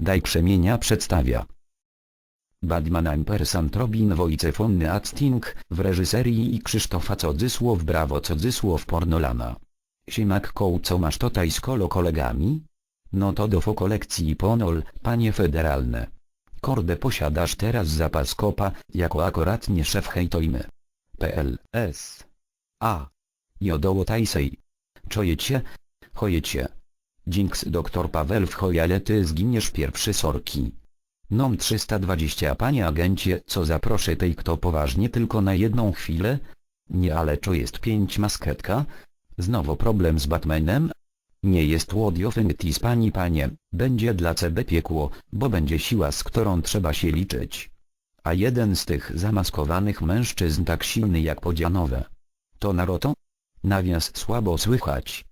Daj przemienia przedstawia. Batman Ampersand Robin Wojcefony Acting w reżyserii i Krzysztofa Codzysłow Brawo Codzysłow Pornolana. Siemak koł co masz tutaj z kolo kolegami? No to do fo kolekcji Ponol, panie federalne. Kordę posiadasz teraz zapas kopa, jako akuratnie szef hejtojmy. PL S. A. Jodoło Tajsej. Czojecie? Chojecie. Dzięks doktor Paweł w chojale ty zginiesz pierwszy sorki. Nom 320 panie agencie co zaproszę tej kto poważnie tylko na jedną chwilę? Nie ale co jest pięć masketka? Znowu problem z Batmanem? Nie jest Łodiofinity pani panie, będzie dla CB piekło, bo będzie siła z którą trzeba się liczyć. A jeden z tych zamaskowanych mężczyzn tak silny jak podzianowe. To Naruto? Nawias słabo słychać,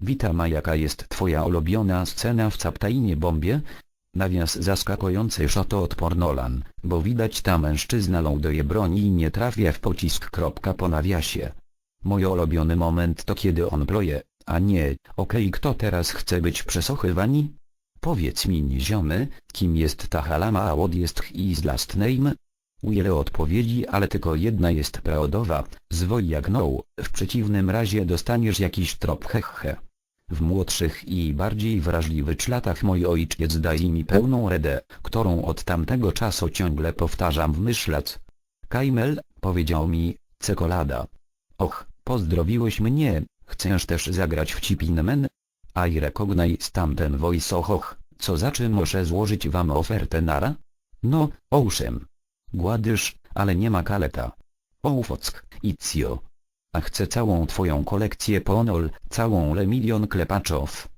Witam a jaka jest twoja ulubiona scena w Captainie Bombie? Nawias zaskakujący szoto od Pornolan, bo widać ta mężczyzna ląduje broni i nie trafia w pocisk. Kropka po nawiasie. Mój ulubiony moment to kiedy on ploje, a nie, okej kto teraz chce być przesochywani? Powiedz mi ziomy, kim jest ta halama a what jest his last name? Wiele odpowiedzi ale tylko jedna jest prawdowa, zwoj jak no, w przeciwnym razie dostaniesz jakiś trop hehe. W młodszych i bardziej wrażliwych latach mój ojciec daje mi pełną redę, którą od tamtego czasu ciągle powtarzam w myślac. Kajmel, powiedział mi, cekolada. Och, pozdrowiłeś mnie, chcesz też zagrać w Cipinmen? I recognize tamten voice och, co za czym muszę złożyć wam ofertę nara? No, owszem. Gładysz, ale nie ma kaleta. Ołfock, Icio. A chcę całą twoją kolekcję ponol, całą le milion klepaczów.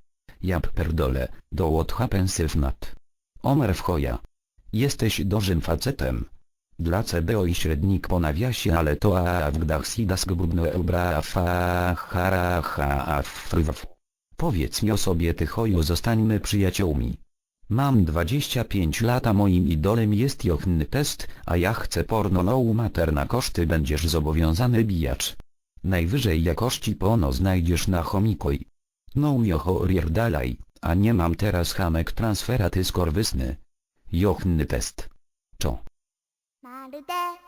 Ja perdole, do what happens if not. W choja. Jesteś dużym facetem. Dla CBO i średnik po nawiasie ale to a w gdach sidas frw. Powiedz mi o sobie ty choju zostańmy przyjaciółmi. Mam 25 lat a moim idolem jest Jochny Test, a ja chcę porno no mater na koszty będziesz zobowiązany bijacz. Najwyżej jakości pono znajdziesz na chomikoj. No miocho dalej, a nie mam teraz hamek transferaty skorwysny. Jochny Test. Czo. まるで